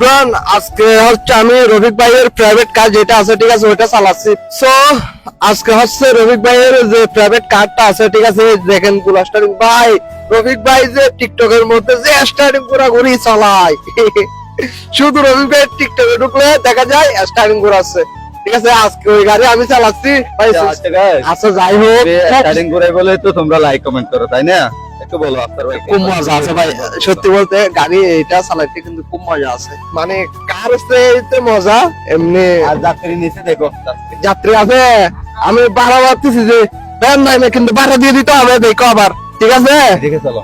Bran আজকে হচ্ছে আমি রফিক ভাইয়ের প্রাইভেট কার যেটা আছে ঠিক আছে ওইটা চালাচ্ছি। সো আজকে হচ্ছে রফিক ভাইয়ের যে প্রাইভেট কারটা আছে ঠিক আছে দেখেন পুরো স্টারিং ভাই রফিক ভাই যে টিকটকের মধ্যে যে স্টারিং ঘুরি চালায়। শুধু রফিক ভাইয়ের টিকটকে ঢুকলে দেখা যায় স্টারিং ঘুরাচ্ছে ঠিক আছে আজকে ওই গাড়ি আমি চালাচ্ছি। আচ্ছা আচ্ছা যাই হোক। starting করে বলে তো তোমরা লাইক কমেন্ট করো তাই না? একটু বলো আফতার ভাই খুব মজা আছে ভাই সত্যি বলতে গাড়ি এটা চালাইতে কিন্তু খুব মজা আছে। মানে কার মজা এমনি আর যাত্রী নিচে দেখো। যাত্রী আছে আমি বাড়া ভাবতেছি যে ব্যান নাই না কিন্তু ভাড়া দিয়ে দিতে হবে দেখো আবার ঠিক আছে? দেখে চলো।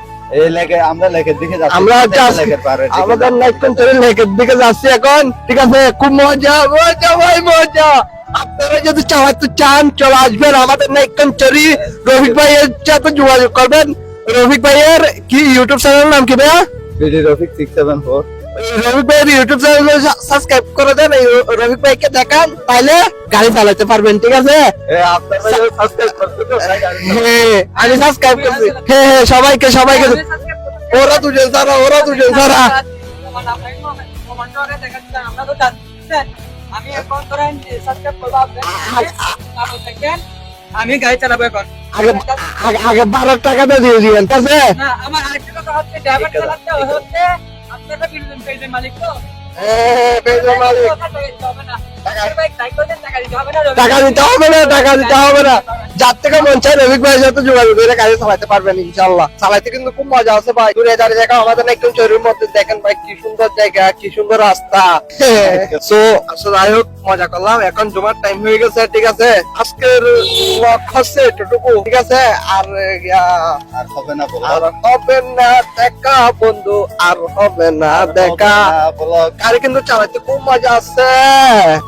আমরা দিকে যাচ্ছি। এখন ঠিক আছে? খুব মজা মজা ভাই মজা। আপনারা যদি চালাতে চান চলে আসবেন আমাদের নাইক কন্ট্রি রফিক ভাইয়ের সাথে যোগাযোগ করবেন। রফিক ভাইয়ের কি ইউটিউব চ্যানেল নাম কি ভাইয়া? বিডি রফিক 674 রফিক ভাইয়ের ইউটিউব চ্যানেল সাবস্ক্রাইব করে দেন এই রফিক ভাইকে দেখান তাহলে গাড়ি চালাতে পারবেন ঠিক আছে। হ্যাঁ আমি সাবস্ক্রাইব করছি। হ্যাঁ হ্যাঁ সবাইকে সবাইকে ওরা দুজন সারা ওরা দুজন সারা আমি এখন ধরেন সাবস্ক্রাইব করব আপনার আমি গাড়ি চালাবো এখন। আগে আগে বারো টাকাটা দিয়ে দিবেন ঠিক আছে? না আমার আরেকটা কথা হচ্ছে ড্রাইভার চালাতে হচ্ছে আপনারা পেজের মালিক তো। টাকা দিতে হবে না টাকা দিতে হবে না। যার থেকে মন চাই রফিক ভাইয়ের সাথে যোগাযোগ করে গাড়ি চালাতে পারবেন ইনশাল্লাহ চালাইতে কিন্তু খুব মজা আছে ভাই। দূরে দাঁড়িয়ে দেখা আমাদের একদম শরীরের মধ্যে। দেখেন ভাই কি সুন্দর জায়গা কি সুন্দর রাস্তা। সো আসলে যাই হোক মজা করলাম। এখন জমার টাইম হয়ে গেছে ঠিক আছে? আজকের ব্লগ হচ্ছে এতটুকু ঠিক আছে? আর আর হবে না আর হবে না দেখা বন্ধু। আর হবে না দেখা। বলো গাড়ি কিন্তু চালাইতে খুব মজা আছে।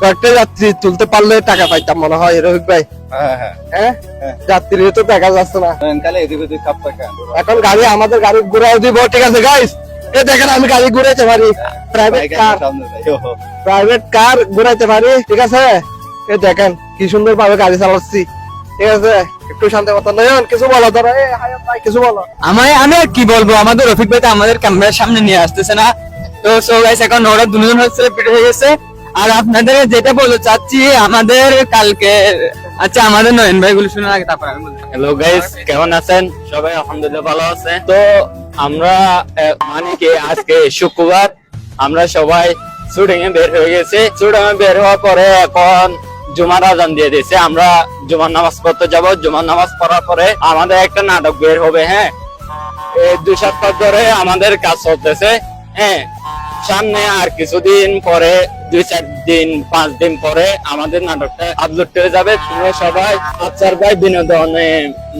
কয়েকটা যাত্রী তুলতে পারলে টাকা পাইতাম মনে হয় রোহিত ভাই। হ্যাঁ হ্যাঁ। হ্যাঁ। যাত্রী তো দেখা যাচ্ছে না। তাহলে এদিক ওদিক কাপ পাকা এখন গাড়ি আমাদের গাড়ি ঘুরাও দিব ঠিক আছে গাইস এ দেখেন আমি গাড়ি ঘুরাইতে পারি। প্রাইভেট কার প্রাইভেট কার ঘুরাইতে পারি ঠিক আছে? এ দেখেন কি সুন্দর ভাবে গাড়ি চালাচ্ছি। ঠিক আছে? একটু শান্তি মতো নয়ন কিছু বলো ধরো। কিছু বলো। আমি আমি কি বলব? আমাদের রফিক ভাই আমাদের ক্যামেরার সামনে নিয়ে আসতেছে না। তো সো গাইস এখন ওরা দুজন হচ্ছে সেলিব্রেট হয়ে গেছে। আর আপনাদের যেটা বলতে চাচ্ছি আমাদের কালকে আচ্ছা আমাদের নয়ন ভাই গুলো আগে তারপর হ্যালো গাইস কেমন আছেন? সবাই আলহামদুলিল্লাহ ভালো আছে। তো আমরা মানে কি, আজকে শুক্রবার, আমরা সবাই শুটিং এ বের হয়ে গেছি। শুটিং এ বের হওয়ার পরে এখন জুমার আজান দিয়ে দিয়েছে। আমরা জুমার নামাজ পড়তে যাব। জুমার নামাজ পড়ার পরে আমাদের একটা নাটক বের হবে হ্যাঁ? দুই সপ্তাহ ধরে আমাদের কাজ চলতেছে হ্যাঁ? সামনে আর কিছুদিন পরে দুই চার দিন, পাঁচ দিন পরে আমাদের নাটকটা আপলোড হয়ে যাবে। তোমরা সবাই আচার ভাই বিনোদনে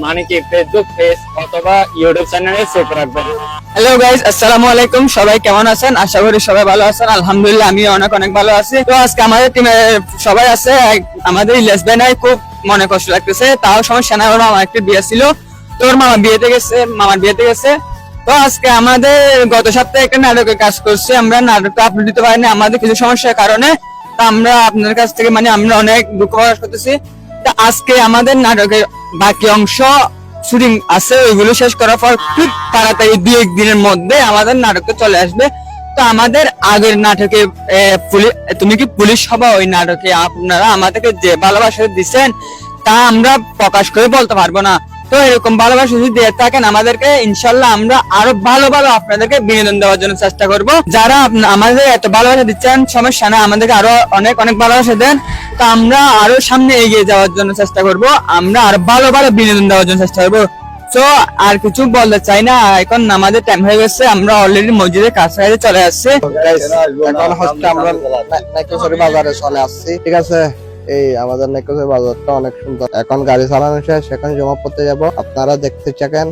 মানে কি ফেসবুক পেজ অথবা ইউটিউব চ্যানেলে সেভ রাখবেন। হ্যালো গাইস আসসালামু আলাইকুম। সবাই কেমন আছেন? আশা করি সবাই ভালো আছেন। আলহামদুলিল্লাহ আমি অনেক অনেক ভালো আছি। তো আজকে আমাদের টিমে সবাই আছে। আমাদের ইলিয়াস ভাই খুব মনে কষ্ট লাগতেছে। তাও সমস্যা নাই ওর মামা একটা বিয়ে ছিল। তোর মামা বিয়েতে গেছে, মামার বিয়েতে গেছে। তো আজকে আমাদের গত সপ্তাহে একটা নাটকের কাজ করছে, আমরা নাটকটা আপলোড দিতে পারিনি, আমাদের কিছু সমস্যার কারণে। আমরা আপনার কাছ থেকে মানে আমরা অনেক দুঃখ প্রকাশ করতেছি। তো আজকে আমাদের নাটকের বাকি অংশ শুটিং আছে, ওইগুলো শেষ করার পর খুব তাড়াতাড়ি দুই একদিনের মধ্যে আমাদের নাটকে চলে আসবে। তো আমাদের আগের নাটকে তুমি কি পুলিশ হবা ওই নাটকে? আপনারা আমাদেরকে যে ভালোবাসা দিচ্ছেন, তা আমরা প্রকাশ করে বলতে পারব না। তো এরকম ভালোবাসা যদি দিয়ে থাকেন, আমাদেরকে ইনশাল্লাহ আমরা আরও ভালো ভালো আপনাদেরকে বিনোদন দেওয়ার জন্য চেষ্টা করব। যারা আমাদের এত ভালোবাসা দিচ্ছেন, সমস্যা না আমাদেরকে আরও অনেক অনেক ভালোবাসা দেন। তো আমরা আরও সামনে এগিয়ে যাওয়ার জন্য চেষ্টা করব। আমরা আরও ভালো ভালো বিনোদন দেওয়ার জন্য চেষ্টা করব। তো আর কিছু বলতে চাই না, এখন আমাদের টাইম হয়ে গেছে, আমরা অলরেডি মসজিদের কাছাকাছি চলে আসছি। এখন হচ্ছে আমরা বাজারে চলে আসছি। ঠিক আছে? এই আমাদের নেকলেসের বাজারটা অনেক সুন্দর। এখন গাড়ি চালানো শেষ সেখানে জমা পড়তে যাব। আপনারা দেখতে চাকেন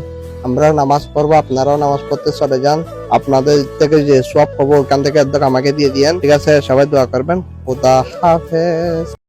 আমরা নামাজ পড়ব, আপনারাও নামাজ পড়তে চলে যান। আপনাদের থেকে যে সব খবর, ওখান থেকে একদম আমাকে দিয়ে দিয়েন। ঠিক আছে, সবাই দোয়া করবেন। খুদা হাফেজ।